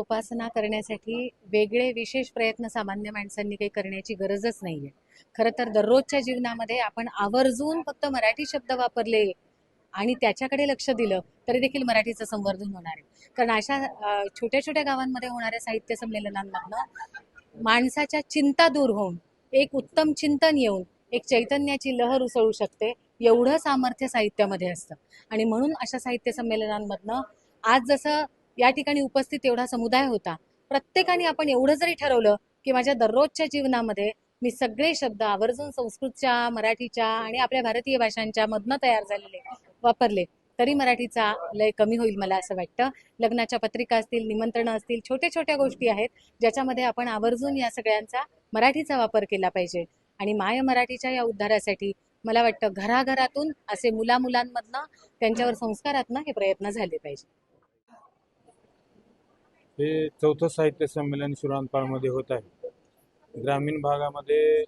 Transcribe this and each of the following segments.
जोपासना करण्यासाठी वेगळे विशेष प्रयत्न सामान्य माणसांनी काही करण्याची गरजच नाही आहे खरं तर दररोजच्या जीवनामध्ये आपण आवर्जून फक्त मराठी शब्द वापरले आणि त्याच्याकडे लक्ष दिलं तरी देखील मराठीचं संवर्धन होणार आहे. कारण अशा छोट्या छोट्या गावांमध्ये होणाऱ्या साहित्य संमेलनांमधनं माणसाच्या चिंता दूर होऊन एक उत्तम चिंतन येऊन एक चैतन्याची लहर उसळू शकते एवढं सामर्थ्य साहित्यामध्ये असतं. आणि म्हणून अशा साहित्य संमेलनांमधनं आज जसं या ठिकाणी उपस्थित एवढा समुदाय होता. प्रत्येकाने आपण एवढं जरी ठरवलं की माझ्या दररोजच्या जीवनामध्ये मी सगळे शब्द आवर्जून संस्कृतच्या मराठीच्या आणि आपल्या भारतीय भाषांच्या मधनं तयार झालेले वापरले तरी मराठीचा लय कमी होईल मला असं वाटतं. लग्नाच्या पत्रिका असतील निमंत्रणं असतील छोट्या छोट्या गोष्टी आहेत ज्याच्यामध्ये आपण आवर्जून या सगळ्यांचा मराठीचा वापर केला पाहिजे. आणि माय मराठीच्या या उद्धारासाठी मला वाटतं घराघरातून असे मुला मुलांमधनं त्यांच्यावर संस्कारातनं हे प्रयत्न झाले पाहिजे. हे चौथं साहित्य संमेलन शिरांपाळमध्ये होत आहे. ग्रामीण भागामध्ये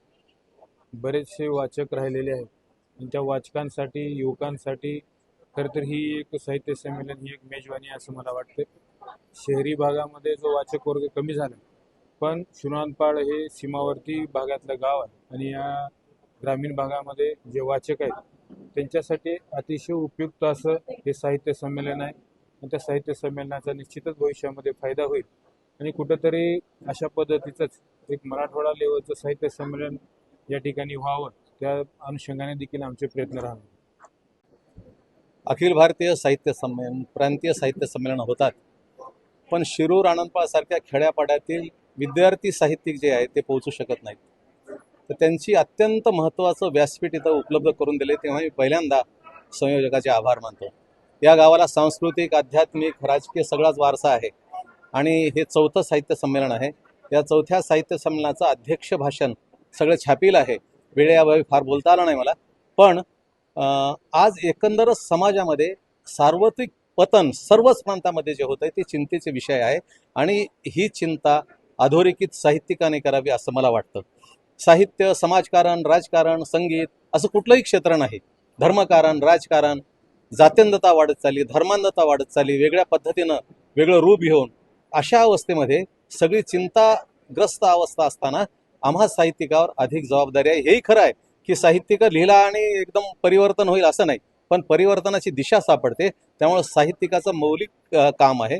बरेचसे वाचक राहिलेले आहेत. आणि त्या वाचकांसाठी युवकांसाठी खरं तर ही एक साहित्य संमेलन ही एक मेजवानी असं मला वाटतं शहरी भागामध्ये जो वाचक वर्ग कमी झाला पण शिरांपाळ हे सीमावर्ती भागातलं गाव आहे आणि या ग्रामीण भागामध्ये जे वाचक आहेत त्यांच्यासाठी अतिशय उपयुक्त असं हे साहित्य संमेलन आहे. आणि त्या साहित्य संमेलनाचा निश्चितच भविष्यामध्ये फायदा होईल. आणि कुठंतरी अशा पद्धतीचंच एक मराठवाडा लेवलचं साहित्य संमेलन या ठिकाणी व्हावं त्या अनुषंगाने देखील आमचे प्रयत्न राहणार. अखिल भारतीय साहित्य संमेलन प्रांतीय साहित्य संमेलन होतात. पण शिरूर आनंदपाळसारख्या खेड्यापाड्यातील विद्यार्थी साहित्यिक जे आहेत ते पोहोचू शकत नाहीत. तर त्यांची अत्यंत महत्त्वाचं व्यासपीठ इथं उपलब्ध करून दिले तेव्हा मी पहिल्यांदा संयोजकाचे आभार मानतो. या गावाला सांस्कृतिक आध्यात्मिक राजकीय सगळाच वारसा आहे. आणि हे चौथं साहित्य संमेलन आहे. या चौथ्या साहित्य संमेलनाचं अध्यक्ष भाषण सगळं छापील आहे. वेळेअभावी फार बोलता आलं नाही मला. पण आज एकंदरच समाजामध्ये सार्वत्रिक पतन सर्वच प्रांतामध्ये जे होत आहे ते चिंतेचे विषय आहे. आणि ही चिंता अधोरेखित साहित्यिकाने करावी असं मला वाटतं. साहित्य समाजकारण राजकारण संगीत असं कुठलंही क्षेत्र नाही. धर्मकारण राजकारण जात्यंधता वाढत चालली धर्मांधता वाढत चालली वेगळ्या पद्धतीनं वेगळं रूप घेऊन अशा अवस्थेमध्ये सगळी चिंताग्रस्त अवस्था असताना आम्हा साहित्यिकावर अधिक जबाबदारी आहे. हेही खरं आहे की साहित्यिक लिहिला आणि एकदम परिवर्तन होईल असं नाही पण परिवर्तनाची दिशा सापडते. त्यामुळे साहित्यिकाचं मौलिक काम आहे.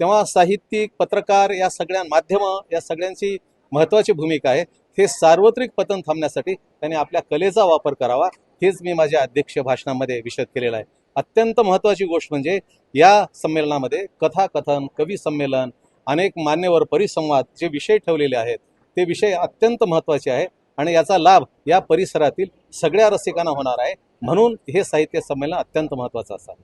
तेव्हा साहित्यिक पत्रकार या सगळ्या माध्यमं या सगळ्यांची महत्त्वाची भूमिका आहे. हे सार्वत्रिक पतन थांबण्यासाठी त्यांनी आपल्या कलेचा वापर करावा. हेच मी माझ्या अध्यक्ष भाषणामध्ये विशद केलेलं आहे. अत्यंत महत्त्वाची गोष्ट म्हणजे या संमेलनामध्ये कथाकथन कवी संमेलन अनेक मान्यवर परिसंवाद जे विषय ठेवलेले आहेत ते विषय अत्यंत महत्त्वाचे आहे आणि याचा लाभ या परिसरातील सगळ्या रसिकांना होणार आहे. म्हणून हे साहित्य संमेलन अत्यंत महत्त्वाचं असावं.